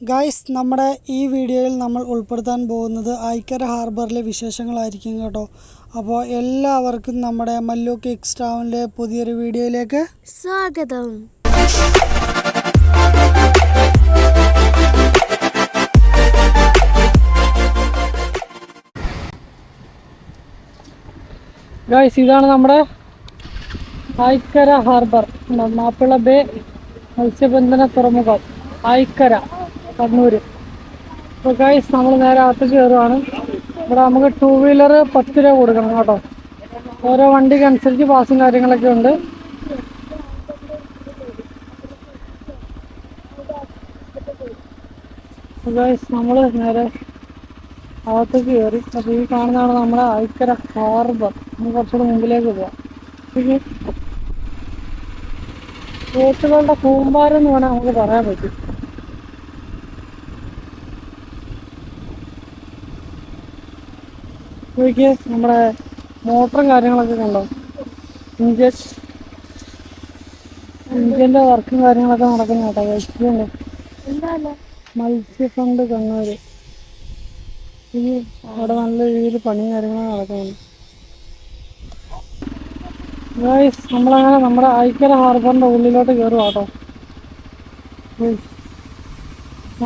Guys നമ്മുടെ ഈ വീഡിയോയിൽ നമ്മൾ ഉൾപ്പെടുത്താൻ പോകുന്നത് ഐക്കര ഹാർബറിലെ വിശേഷങ്ങളായിരിക്കും കേട്ടോ. അപ്പോൾ എല്ലാവർക്കും നമ്മുടെ മല്ലു കിക്സ് ടൗണിലെ പുതിയൊരു വീഡിയോയിലേക്ക് സ്വാഗതം. ഗായ്സ് ഇതാണ് നമ്മുടെ ഐക്കര ഹാർബർ മാപ്പിള ബേ മത്സ്യബന്ധന തുറമുഖം ഐക്കര കണ്ണൂർ അപ്പോൾ ഗൈസ് നമ്മൾ നേരെ അകത്ത് കയറുവാണ് ഇവിടെ നമുക്ക് ടൂ വീലർ പത്ത് രൂപ കൊടുക്കണം കേട്ടോ. ഓരോ വണ്ടിക്ക് അനുസരിച്ച് പാസും കാര്യങ്ങളൊക്കെ ഉണ്ട്. ഗൈസ് നമ്മൾ നേരെ അകത്തേക്ക് കയറി അപ്പോൾ ഈ കാണുന്നതാണ് നമ്മുടെ ഐക്കര ഹാർബർ നമുക്ക് കുറച്ചുകൂടെ മുമ്പിലേക്ക് പോവാം. ബോട്ടുകളുടെ കൂമ്പാരം എന്ന് വേണമെങ്കിൽ നമുക്ക് പറയാൻ പറ്റും. നോക്കിയേ നമ്മുടെ മോട്ടറും കാര്യങ്ങളൊക്കെ കണ്ടോ? ഇഞ്ചൻ ഇഞ്ചിന്റെ വർക്കും കാര്യങ്ങളൊക്കെ നടക്കുന്ന കേട്ടോ. എന്താ മത്സ്യഫണ്ട് കണ്ണൂര്. ഇത് അവിടെ നല്ല രീതിയിൽ പണിയും കാര്യങ്ങളും നടക്കുന്നുണ്ട്. നമ്മളങ്ങനെ നമ്മുടെ ഐക്കര ഹാർബറിന്റെ ഉള്ളിലോട്ട് കയറുക കേട്ടോ.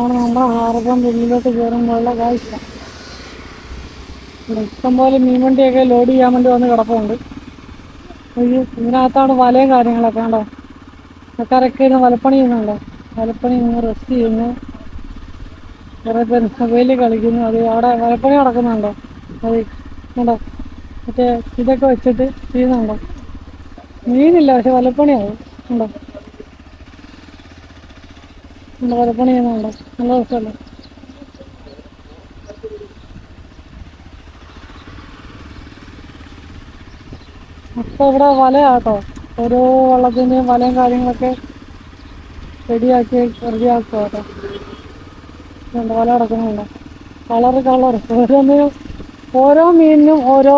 ആണ് നമ്മുടെ ഹാർബറിന്റെ ഉള്ളിലോട്ട് കയറുമ്പോഴുള്ള കാഴ്ച ഇവിടെ മീൻ മീൻവണ്ടിയൊക്കെ ലോഡ് ചെയ്യാൻ വേണ്ടി വന്ന് കിടപ്പുണ്ട്. ഇതിനകത്താണ് വലയും കാര്യങ്ങളൊക്കെ ഉണ്ടോ ആൾക്കാരൊക്കെ ഇരുന്ന് വലപ്പണി ചെയ്യുന്നുണ്ടോ. വലപ്പണി നിന്ന് റെസ്റ്റ് ചെയ്യുന്നു. കുറേ പേര് മൊബൈലിൽ കളിക്കുന്നു. അത് അവിടെ വലപ്പണി നടക്കുന്നുണ്ടോ. അത് ഉണ്ടോ മറ്റേ ഇതൊക്കെ വെച്ചിട്ട് ചെയ്യുന്നുണ്ടോ. മീനില്ല പക്ഷെ വലപ്പണിയാവും ഉണ്ടോ വലപ്പണി ചെയ്യുന്നുണ്ടോ. നല്ല രസമല്ലേ? അപ്പോൾ ഇവിടെ വലയാട്ടോ. ഓരോ വള്ളത്തിന്റെയും വലയും കാര്യങ്ങളൊക്കെ റെഡിയാക്കി റെഡിയാക്കുക കേട്ടോ വല കിടക്കുന്നുണ്ട്. കളറ് കളർ ഓരോന്നിനും ഓരോ മീനിനും ഓരോ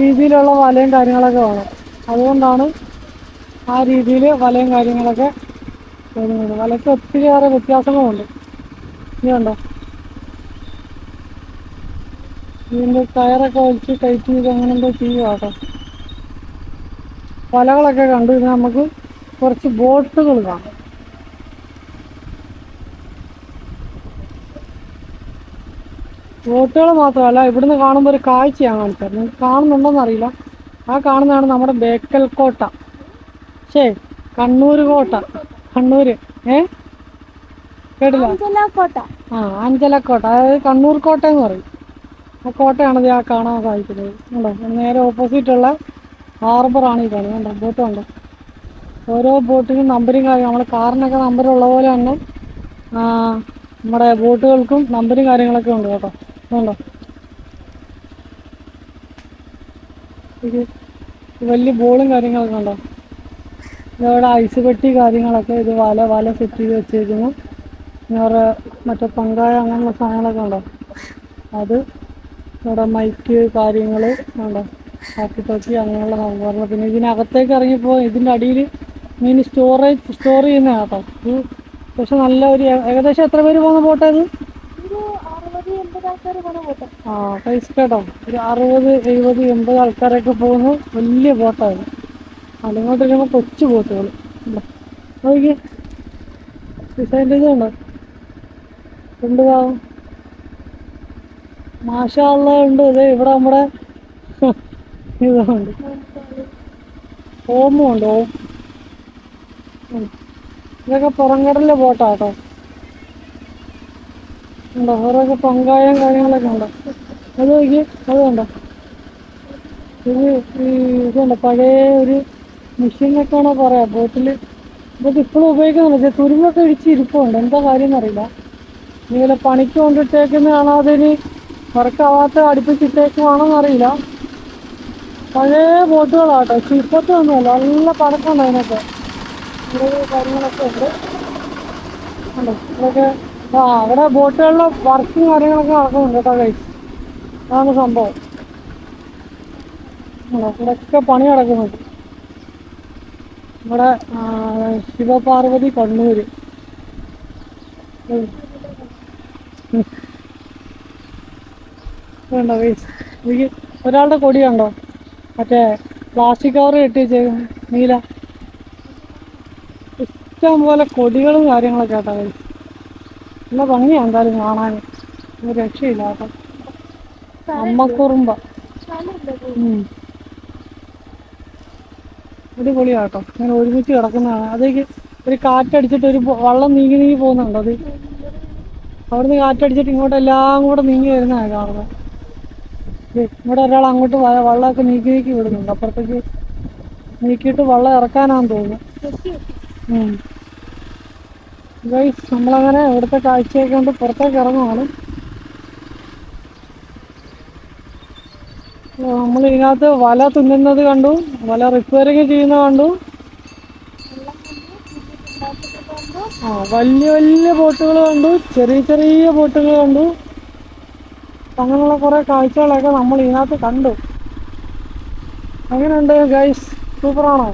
രീതിയിലുള്ള വലയും കാര്യങ്ങളൊക്കെ വേണം. അതുകൊണ്ടാണ് ആ രീതിയിൽ വലയും കാര്യങ്ങളൊക്കെ വരുന്നത്. വലയ്ക്ക് ഒത്തിരിയേറെ വ്യത്യാസങ്ങളുണ്ട്. ഇനി ഉണ്ടോ ഇതിന്റെ കയറൊക്കെ വലിച്ച് ടൈറ്റ് ചെയ്ത് അങ്ങനെ എന്തോ ചെയ്യുക കേട്ടോ വലകളൊക്കെ കണ്ടു. കഴിഞ്ഞാൽ നമുക്ക് കുറച്ച് ബോട്ടുകൾ കാണാം. ബോട്ടുകൾ മാത്രമല്ല ഇവിടുന്ന് കാണുമ്പോൾ ഒരു കാഴ്ചയാണ് കാണിച്ചത്. നിങ്ങൾക്ക് കാണുന്നുണ്ടോന്ന് അറിയില്ല. ആ കാണുന്നതാണ് നമ്മുടെ ബേക്കൽ കോട്ട. ശേ കണ്ണൂർ കോട്ട. കണ്ണൂര്. ഏ? കേട്ടില്ല? കോട്ട. ആ അഞ്ചലക്കോട്ട അതായത് കണ്ണൂർ കോട്ട എന്ന് പറയും. ആ കോട്ടയാണ് ഇത് ആ കാണാൻ സാധിക്കുന്നത്. ഉണ്ടോ നേരെ ഓപ്പോസിറ്റുള്ള ഹാർബറാണ് ഈ കാണുന്നത് കണ്ടോ? ബോട്ട് കണ്ടോ? ഓരോ ബോട്ടിനും നമ്പറിങ് കാര്യം. നമ്മൾ കാറിനൊക്കെ നമ്പർ ഉള്ള പോലെ തന്നെ നമ്മുടെ ബോട്ടുകൾക്കും നമ്പരും കാര്യങ്ങളൊക്കെ ഉണ്ട് കേട്ടോ. ഇത് വലിയ ബോളും കാര്യങ്ങളൊക്കെ ഉണ്ടോ ഇതവിടെ ഐസ് പെട്ടി കാര്യങ്ങളൊക്കെ ഇത് വല വല സെറ്റ് ചെയ്ത് വെച്ചേക്കുന്നു. വേറെ മറ്റേ പങ്കായ അങ്ങനെയുള്ള സാധനങ്ങളൊക്കെ ഉണ്ടോ അത് ഇവിടെ മൈക്ക് കാര്യങ്ങൾ ഉണ്ടോ ഹാപ്പി ടോക്കി അങ്ങനെയുള്ള സംഭവങ്ങൾ പിന്നെ ഇതിനകത്തേക്ക് ഇറങ്ങിപ്പോ ഇതിന്റെ അടിയിൽ മീൻ സ്റ്റോറേജ് സ്റ്റോർ ചെയ്യുന്ന കേട്ടോ പക്ഷെ നല്ല ഒരു ഏകദേശം എത്ര പേര് പോകുന്ന ഇത് ആ. പൈസ കേട്ടോ ഒരു അറുപത് എഴുപത് എൺപത് ആൾക്കാരൊക്കെ പോകുന്ന വലിയ ബോട്ടാണ് അതിങ്ങോട്ട് വരുമ്പോൾ കൊച്ചു ബോട്ടുകൾ നോക്കി ഡിസൈന്റെ ഇതുണ്ടോ ഭാഗം മാഷാള്ള ഉണ്ട്. ഇത് ഇവിടെ നമ്മുടെ ഇതുണ്ട് ഓമും ഉണ്ട് ഓം. ഇതൊക്കെ പുറംകടലിലെ ബോട്ടാട്ടോ ഉണ്ടോ? ഓരോക്കെ പങ്കായം കാര്യങ്ങളൊക്കെ ഉണ്ടോ? അത് നോക്കി അത് കണ്ടോ? ഇത് ഈ ഇതുണ്ട് പഴയ ഒരു മെഷീനൊക്കെയാണോ പറയാ ബോട്ടിൽ ഇതൊക്കെ ഇപ്പോഴും ഉപയോഗിക്കുന്നില്ല പക്ഷേ തുരുമ്പൊക്കെ ഇടിച്ച് ഇരിപ്പുണ്ട്. എന്താ കാര്യം എന്നറിയില്ല. ഇങ്ങനെ പണിക്ക് കൊണ്ടിട്ടേക്കുന്ന കാണാതെ അതിന് വർക്കാവാത്ത അടുപ്പിച്ചിട്ടേക്കുവാണോ അറിയില്ല പഴയ ബോട്ടുകളാട്ടോ. പക്ഷെ ഒന്നുമല്ല. നല്ല പടക്കമാണ് അതിനൊക്കെ കാര്യങ്ങളൊക്കെ ഉണ്ട്. ഇതൊക്കെ ആ അവിടെ ബോട്ടുകളിലെ വർക്കും കാര്യങ്ങളൊക്കെ നടക്കുന്നുണ്ട് കേട്ടോ കൈ അതാണ് സംഭവം. ഉണ്ടോ ഇവിടെയൊക്കെ പണി നടക്കുന്നുണ്ട്. ഇവിടെ ശിവപാർവതി. ഉം. വേണ്ട. എനിക്ക് ഒരാളുടെ കൊടി കണ്ടോ? മറ്റേ പ്ലാസ്റ്റിക് കവർ കെട്ടി വെച്ചേക്കുന്നു നീല. ഇഷ്ടം പോലെ കൊടികളും കാര്യങ്ങളൊക്കെ guys. നല്ല ഭംഗിയാണ് എന്തായാലും കാണാൻ. ഒരു രക്ഷയില്ല കേട്ടോ. അമ്മക്കുറുമ്പ. അടിപൊളിയാട്ടോ ഇങ്ങനെ ഒരുമിച്ച് കിടക്കുന്നതാണ്. അതേക്ക് ഒരു കാറ്റടിച്ചിട്ട് ഒരു വള്ളം നീങ്ങി നീങ്ങി പോകുന്നുണ്ടോ അത്. അവിടുന്ന് കാറ്റടിച്ചിട്ട് ഇങ്ങോട്ട് എല്ലാം കൂടെ നീങ്ങി വരുന്നതാണ് കാണുന്നത്. ഇവിടെ ഒരാൾ അങ്ങോട്ട് വള്ളമൊക്കെ നീക്കി നീക്കി വിടുന്നുണ്ട്. അപ്പുറത്തേക്ക് നീക്കിയിട്ട് വള്ളം ഇറക്കാനാന്ന് തോന്നുന്നു. ഗൈസ് നമ്മളങ്ങനെ ഇവിടുത്തെ കാഴ്ചയൊക്കെ കൊണ്ട് പുറത്തേക്ക് ഇറങ്ങുവാണ്. നമ്മൾ ഇതിനകത്ത് വല തുന്നുന്നത് കണ്ടു. വല റിപ്പയറിങ് ചെയ്യുന്നത് കണ്ടു. ആ വലിയ വലിയ ബോട്ടുകൾ കണ്ടു. ചെറിയ ചെറിയ ബോട്ടുകൾ കണ്ടു. അങ്ങനെയുള്ള കുറേ കാഴ്ചകളൊക്കെ നമ്മൾ ഇതിനകത്ത് കണ്ടു. അങ്ങനെയുണ്ട് ഗൈസ് സൂപ്പറാണോ?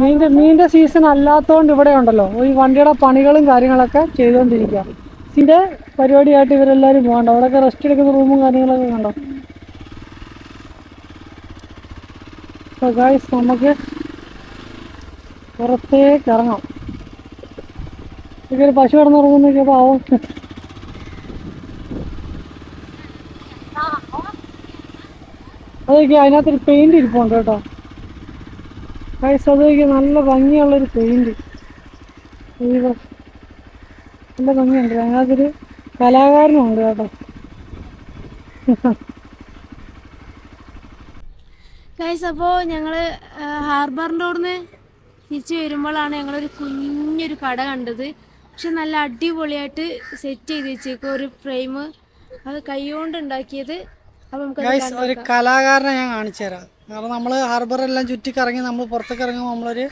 മീന്റെ മീന്റെ സീസൺ അല്ലാത്തതുകൊണ്ട് ഇവിടെ ഉണ്ടല്ലോ. ഈ വണ്ടിയുടെ പണികളും കാര്യങ്ങളൊക്കെ ചെയ്തുകൊണ്ടിരിക്കുക ഇതിന്റെ പരിപാടിയായിട്ട് ഇവരെല്ലാവരും പോകണ്ട. അവിടെയൊക്കെ റെസ്റ്റ് എടുക്കുന്ന റൂമും കാര്യങ്ങളൊക്കെ കണ്ടോ? ഗൈസ് നമുക്ക് പുറത്തേക്ക് ഇറങ്ങാം. ഇതൊക്കെ ഒരു പശു കിടന്നുറങ്ങുന്നൊക്കെ പാവം. അതൊക്കെ അതിനകത്തൊരു പെയിന്റ് ഇരിപ്പുണ്ട് കേട്ടോ. കൈസ് അതൊക്കെ നല്ല ഭംഗിയുള്ളൊരു പെയിന്റ് നല്ല ഭംഗിയുണ്ട്. അതിനകത്തൊരു കലാകാരനുണ്ട് കേട്ടോ. ഗൈസ് അപ്പോൾ ഞങ്ങൾ ഹാർബറിന്റെ അവിടുന്ന് തിരിച്ചു വരുമ്പോഴാണ് ഞങ്ങളൊരു കുഞ്ഞൊരു കട കണ്ടത്. പക്ഷെ നല്ല അടിപൊളിയായിട്ട് സെറ്റ് ചെയ്ത് വെച്ചേക്കും ഒരു ഫ്രെയിം അത് കൈകൊണ്ട് ഉണ്ടാക്കിയത് നമുക്ക് ഗൈസ് ഒരു കലാകാരനെ ഞാൻ കാണിച്ചു തരാം. കാരണം നമ്മൾ ചുറ്റി കറങ്ങി നമ്മൾ പുറത്തേക്ക് ഇറങ്ങുമ്പോൾ നമ്മളൊരു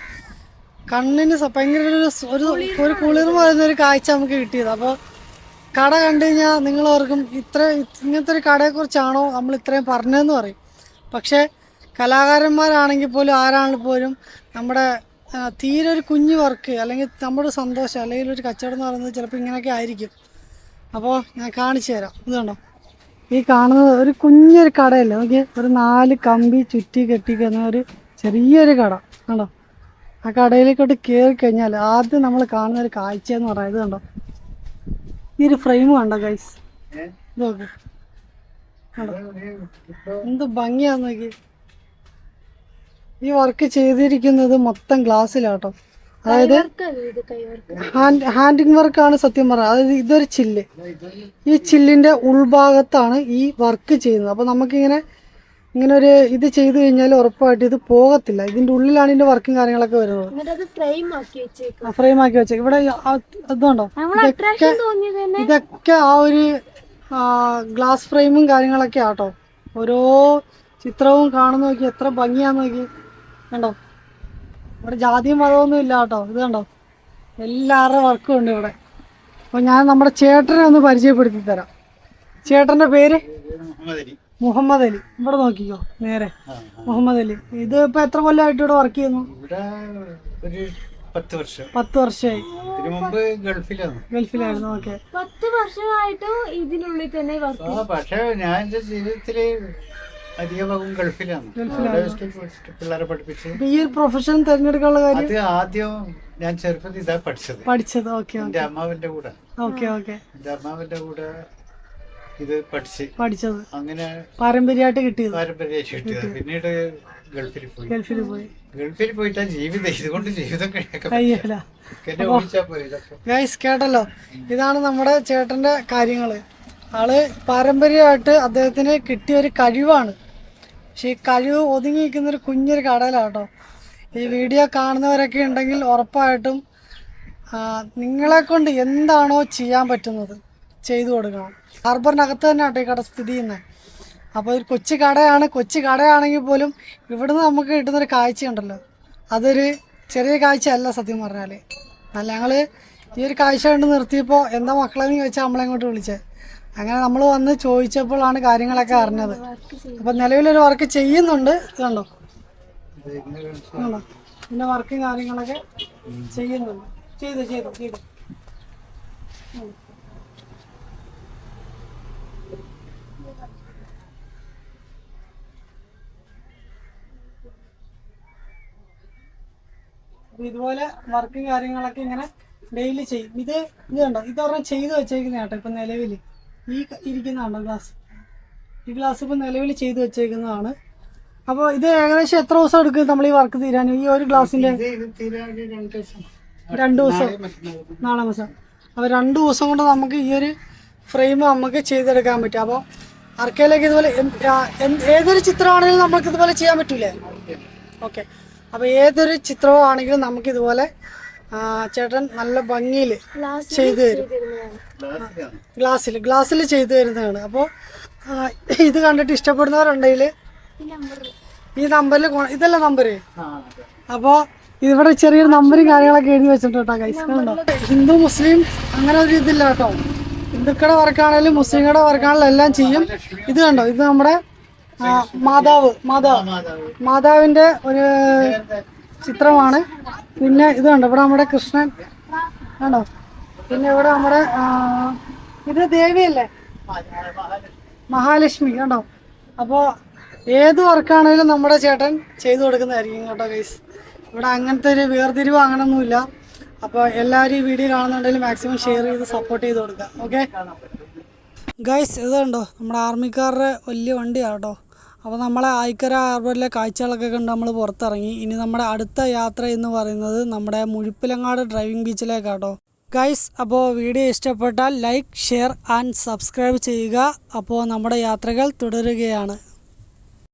കണ്ണിന് സ- ഭയങ്കര ഒരു സ്- ഒരു ഒരു കുളിർമ വരുന്ന ഒരു കാഴ്ച നമുക്ക് കിട്ടിയത്. അപ്പോൾ കട കണ്ടു കഴിഞ്ഞാൽ നിങ്ങൾ ഓർക്കും ഇത്ര ഇങ്ങനത്തെ ഒരു കടയെക്കുറിച്ചാണോ നമ്മൾ ഇത്രയും പറഞ്ഞതെന്ന് പറയും. പക്ഷേ കലാകാരന്മാരാണെങ്കിൽ പോലും ആരാണെങ്കിൽ പോലും നമ്മുടെ തീരെ ഒരു കുഞ്ഞു വർക്ക് അല്ലെങ്കിൽ നമ്മുടെ സന്തോഷം അല്ലെങ്കിൽ ഒരു കച്ചവടം എന്ന് പറയുന്നത് ചിലപ്പോൾ ഇങ്ങനെയൊക്കെ ആയിരിക്കും. അപ്പോൾ ഞാൻ കാണിച്ചു തരാം. ഇത് കണ്ടോ? ഈ കാണുന്നത് ഒരു കുഞ്ഞൊരു കടയല്ലേ. നോക്കി ഒരു നാല് കമ്പി ചുറ്റി കെട്ടിക്കുന്ന ഒരു ചെറിയൊരു കട. കണ്ടോ? ആ കടയിലേക്കോട്ട് കയറി കഴിഞ്ഞാൽ ആദ്യം നമ്മൾ കാണുന്ന ഒരു കാഴ്ച എന്ന് പറയുന്നത് കണ്ടോ? ഈ ഒരു ഫ്രെയിം കണ്ടോ ഗൈസ് നോക്ക്. കണ്ടോ? എന്ത് ഭംഗിയാന്ന് നോക്കി ഈ വർക്ക് ചെയ്തിരിക്കുന്നത് മൊത്തം ഗ്ലാസ്സിലാട്ടോ അതായത് ഹാൻഡ് ഹാൻഡിങ് വർക്കാണ് സത്യം പറഞ്ഞത് അതായത് ഇതൊരു ചില്ല് ഈ ചില്ലിന്റെ ഉൾഭാഗത്താണ് ഈ വർക്ക് ചെയ്യുന്നത്. അപ്പോൾ നമുക്കിങ്ങനെ ഇങ്ങനെ ഒരു ഇത് ചെയ്തു കഴിഞ്ഞാൽ ഉറപ്പായിട്ട് ഇത് പോകത്തില്ല. ഇതിന്റെ ഉള്ളിലാണ് ഇതിന്റെ വർക്കും കാര്യങ്ങളൊക്കെ വരുന്നത്. ഫ്രെയിം ആക്കി വെച്ചേക്കും. ഫ്രെയിം ആക്കി വെച്ചേ ഇവിടെ അട്രാക്ഷൻ തോന്നിയത് ഇതൊക്കെ ആ ഒരു ഗ്ലാസ് ഫ്രെയിമും കാര്യങ്ങളൊക്കെ ആട്ടോ. ഓരോ ചിത്രവും കാണുന്ന നോക്കി എത്ര ഭംഗിയാന്ന് നോക്കി. കണ്ടോ? ഇവിടെ ജാതിയും മതമൊന്നും ഇല്ല കേട്ടോ. ഇത് കണ്ടോ? എല്ലാവരുടെ വർക്കും ഉണ്ട് ഇവിടെ. അപ്പോൾ ഞാൻ നമ്മുടെ ചേട്ടനെ ഒന്ന് പരിചയപ്പെടുത്തി തരാം. ചേട്ടന്റെ പേര്? മുഹമ്മദ് അലി. ഇവിടെ നോക്കിക്കോ നേരെ. മുഹമ്മദ് അലി. ഇത് ഇപ്പൊ എത്ര കൊല്ലമായിട്ട് ഇവിടെ വർക്ക് ചെയ്യുന്നു? ഇവിടെ ഒരു പത്ത് വർഷം. പത്ത് വർഷമായി. മുമ്പ് ഗൾഫിലായിരുന്നു. ഗൾഫിലായിരുന്നു ഓക്കെ പത്ത് വർഷമായിട്ടും ഇതിനുള്ളിൽ തന്നെ പക്ഷെ ഞാൻ എന്റെ ജീവിതത്തിൽ അധിക ഭാഗവും ഗൾഫിലാണ്. പിള്ളേരെ പഠിപ്പിച്ച്. ഈ പ്രൊഫഷൻ തിരഞ്ഞെടുക്കാനുള്ള കാര്യം? അത് ആദ്യം ഞാൻ ചെറുപ്പത്തിൽ ഇതാ പഠിച്ചത്. പഠിച്ചത്. ഓക്കെ എന്റെ അമ്മാവിന്റെ കൂടെ. Okay okay. എന്റെ അമ്മാവിന്റെ കൂടെ ഇത് പഠിച്ച്. പഠിച്ചത്. അങ്ങനെ പാരമ്പര്യമായിട്ട് കിട്ടിയത്. പാരമ്പര്യമായിട്ട് കിട്ടിയത്. പിന്നീട് ഗൾഫിൽ പോയി. ഗൾഫിൽ പോയി. ഗൾഫിൽ പോയിട്ടാ ജീവിതം. ഇതുകൊണ്ട് ജീവിതം ഗൈസ് കേട്ടല്ലോ? ഇതാണ് നമ്മുടെ ചേട്ടന്റെ കാര്യങ്ങൾ. ആൾ പാരമ്പര്യമായിട്ട് അദ്ദേഹത്തിന് കിട്ടിയ ഒരു കഴിവാണ്. പക്ഷെ ഈ കഴിവ് ഒതുങ്ങി നിൽക്കുന്ന ഒരു കുഞ്ഞൊരു കടലാട്ടോ. ഈ വീഡിയോ കാണുന്നവരൊക്കെ ഉണ്ടെങ്കിൽ ഉറപ്പായിട്ടും നിങ്ങളെ കൊണ്ട് എന്താണോ ചെയ്യാൻ പറ്റുന്നത് ചെയ്തു കൊടുക്കണം. ഹാർബറിനകത്ത് തന്നെ ആട്ടോ ഈ കട സ്ഥിതി ചെയ്യുന്നത്. അപ്പോൾ ഒരു കൊച്ചു കടയാണ് കൊച്ചു കടയാണെങ്കിൽ പോലും ഇവിടുന്ന് നമുക്ക് കിട്ടുന്നൊരു കാഴ്ചയുണ്ടല്ലോ. അതൊരു ചെറിയ കാഴ്ചയല്ല സത്യം പറഞ്ഞാൽ അല്ല ഞങ്ങൾ ഈ ഒരു കാഴ്ച കണ്ട് നിർത്തിയപ്പോൾ എന്താ മക്കളെന്ന് ചോദിച്ചാൽ നമ്മളെ ഇങ്ങോട്ട് വിളിച്ചത് അങ്ങനെ നമ്മൾ വന്ന് ചോദിച്ചപ്പോഴാണ് കാര്യങ്ങളൊക്കെ അറിഞ്ഞത്. അപ്പം നിലവിലൊരു വർക്ക് ചെയ്യുന്നുണ്ട്. ഇതുണ്ടോ? പിന്നെ വർക്കും കാര്യങ്ങളൊക്കെ ചെയ്യുന്നുണ്ട്. ചെയ്തു ചെയ്തു ചെയ്തു. ഇതുപോലെ വർക്കും കാര്യങ്ങളൊക്കെ ഇങ്ങനെ ഡെയിലി ചെയ്യും. ഇത് ഇത് കണ്ടോ? ഇത് ചെയ്തു വെച്ചേക്കുന്ന കേട്ടോ ഇപ്പൊ നിലവിൽ ഈ ഇരിക്കുന്നതാണോ ഗ്ലാസ്? ഈ ഗ്ലാസ് ഇപ്പം നിലവിൽ ചെയ്ത് വെച്ചേക്കുന്നതാണ്. അപ്പോൾ ഇത് ഏകദേശം എത്ര ദിവസം എടുക്കും നമ്മൾ ഈ വർക്ക് തീരാൻ? ഈ ഒരു ഒരു രണ്ട് ദിവസം. നാളെ ദിവസം. അപ്പോൾ രണ്ട് ദിവസം കൊണ്ട് നമുക്ക് ഈ ഒരു ഫ്രെയിം നമുക്ക് ചെയ്തെടുക്കാൻ പറ്റും. അപ്പോൾ അർക്കയിലേക്ക് ഇതുപോലെ ഏതൊരു ചിത്രമാണെങ്കിലും നമുക്ക് ഇതുപോലെ ചെയ്യാൻ പറ്റൂലേ? ഓക്കെ. അപ്പോൾ ഏതൊരു ചിത്രമാണെങ്കിലും നമുക്ക് ഇതുപോലെ ചേട്ടൻ നല്ല ഭംഗിയിൽ ചെയ്തു തരും. ഗ്ലാസ്സിൽ ഗ്ലാസ്സിൽ ചെയ്തു തരുന്നതാണ്. അപ്പോൾ ഇത് കണ്ടിട്ട് ഇഷ്ടപ്പെടുന്നവരുണ്ടെങ്കിൽ ഈ നമ്പറിൽ ഇതല്ല അതെ. അപ്പോൾ ഇവിടെ ചെറിയൊരു നമ്പറും കാര്യങ്ങളൊക്കെ എഴുതി വെച്ചിട്ടുണ്ട് കേട്ടോ ഗൈസ് കണ്ടോ? ഹിന്ദു മുസ്ലിം അങ്ങനെ ഒരു ഇതില്ല കേട്ടോ. ഹിന്ദുക്കളുടെ വർക്കാണേലും മുസ്ലിങ്ങളുടെ വർക്കാണേലും എല്ലാം ചെയ്യും. ഇത് കണ്ടോ? ഇത് നമ്മുടെ ആ, മാതാവ് മാതാവ്. മാതാവ്. മാതാവിന്റെ ഒരു ചിത്രമാണ്. പിന്നെ ഇത് കണ്ടോ ഇവിടെ നമ്മുടെ കൃഷ്ണൻ. കണ്ടോ പിന്നെ ഇവിടെ നമ്മുടെ ഇത് ദേവിയല്ലേ? മഹാലക്ഷ്മി കണ്ടോ? അപ്പോൾ ഏത് വർക്കാണെങ്കിലും നമ്മുടെ ചേട്ടൻ ചെയ്തു കൊടുക്കുന്നതായിരിക്കും കേട്ടോ ഗൈസ് ഇവിടെ അങ്ങനത്തെ ഒരു വേർതിരിവ് അങ്ങനൊന്നുമില്ല. അപ്പോൾ എല്ലാവരും ഈ വീഡിയോ കാണുന്നുണ്ടെങ്കിൽ മാക്സിമം ഷെയർ ചെയ്ത് സപ്പോർട്ട് ചെയ്ത് കൊടുക്കുക ഓക്കെ ഗൈസ് ഇത് കണ്ടോ നമ്മുടെ ആർമിക്കാരുടെ വലിയ വണ്ടിയാണ് കേട്ടോ. അപ്പോൾ നമ്മളെ ആയിക്കര ഹാർബറിലെ കാഴ്ചകളൊക്കെ കണ്ട് നമ്മൾ പുറത്തിറങ്ങി. ഇനി നമ്മുടെ അടുത്ത യാത്ര എന്ന് പറയുന്നത് നമ്മുടെ മുഴുപ്പിലങ്ങാട് ഡ്രൈവിംഗ് ബീച്ചിലേക്കാട്ടോ ഗൈസ് അപ്പോൾ വീഡിയോ ഇഷ്ടപ്പെട്ടാൽ ലൈക്ക് ഷെയർ ആൻഡ് സബ്സ്ക്രൈബ് ചെയ്യുക. അപ്പോൾ നമ്മുടെ യാത്രകൾ തുടരുകയാണ്.